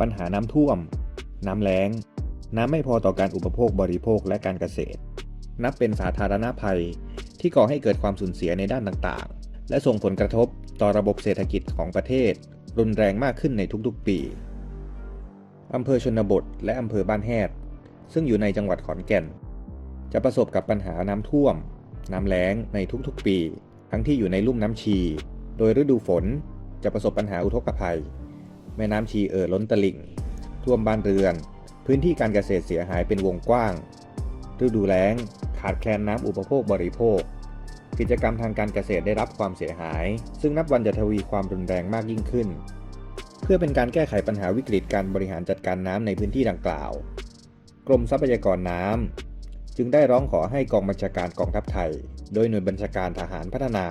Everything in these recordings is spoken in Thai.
ปัญหาน้ำท่วม น้ำแล้ง น้ำไม่พอต่อการอุปโภคบริโภคและการเกษตร นับเป็นสาธารณภัยที่ก่อให้เกิดความสูญเสียในด้านต่างๆ และส่งผลกระทบต่อระบบเศรษฐกิจของประเทศ รุนแรงมากขึ้นในทุกๆปี อำเภอชนบท และอำเภอบ้านแฮดซึ่งอยู่ในจังหวัดขอนแก่น จะประสบกับปัญหาน้ำท่วม น้ำแล้งในทุกๆปี ทั้งที่อยู่ในลุ่มน้ำชี โดยฤดูฝนจะประสบปัญหาอุทกภัย แม่น้ำชีเอ่อล้นตลิ่ง ท่วมบ้านเรือน พื้นที่การเกษตรเสียหายเป็นวงกว้าง ฤดูแล้ง ขาดแคลนน้ำอุปโภคบริโภค กิจกรรมทางการเกษตรได้รับความเสียหาย ซึ่งนับวันจะทวีความรุนแรงมากยิ่งขึ้น เพื่อเป็นการแก้ไขปัญหาวิกฤตการบริหารจัดการน้ำในพื้นที่ดังกล่าว กรมทรัพยากรน้ำจึงได้ร้องขอให้กองบัญชาการกองทัพไทย โดยหน่วยบัญชาการทหารพัฒนา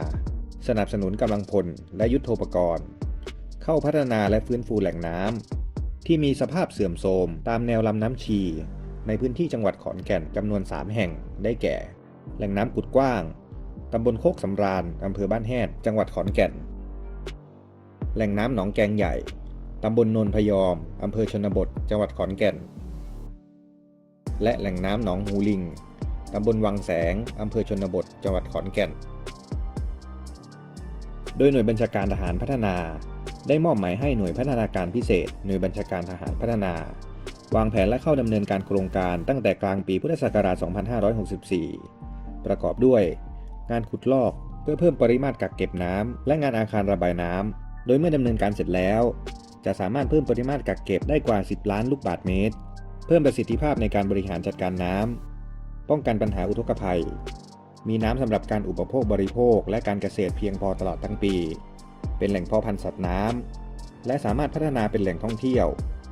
สนับสนุนกำลังพลและยุทโธปกรณ์ เข้าพัฒนาและฟื้นฟูแหล่งน้ำที่มีสภาพเสื่อมโทรมตามแนวลำน้ำชี ในพื้นที่จังหวัดขอนแก่นจำนวน 3 แห่งได้แก่ แหล่งน้ำกุดกว้างตำบลโคกสำราญอำเภอบ้านแฮดจังหวัดขอนแก่น แหล่งน้ำหนองแกงใหญ่ตำบลนนพยอมอำเภอชนบท จังหวัดขอนแก่น และแหล่งน้ำหนองหูลิงตำบลวังแสงอำเภอชนบท จังหวัดขอนแก่น โดยหน่วยบัญชาการทหารพัฒนา ได้มอบหมายให้หน่วยพัฒนาการพิเศษ หน่วยบัญชาการทหารพัฒนา วางแผนและเข้าดำเนินการโครงการตั้งแต่กลางปีพุทธศักราช 2564 ประกอบด้วย งานขุดลอกเพื่อเพิ่มปริมาตรกักเก็บน้ำและงานอาคารระบายน้ำโดยเมื่อดำเนินการเสร็จแล้ว จะสามารถเพิ่มปริมาตรกักเก็บได้กว่า 10 ล้านลูกบาศก์เมตร เพิ่มประสิทธิภาพในการบริหารจัดการน้ำป้องกันปัญหาอุทกภัย มีน้ำสำหรับการอุปโภคบริโภคและการเกษตรเพียงพอตลอดทั้งปี เป็นแหล่งเพาะพันธุ์สัตว์น้ำและสามารถพัฒนาเป็นแหล่งท่องเที่ยว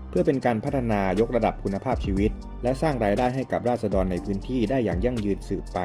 เพื่อเป็นการพัฒนายกระดับคุณภาพชีวิต และสร้างรายได้ให้กับราษฎรในพื้นที่ได้อย่างยั่งยืนสืบไป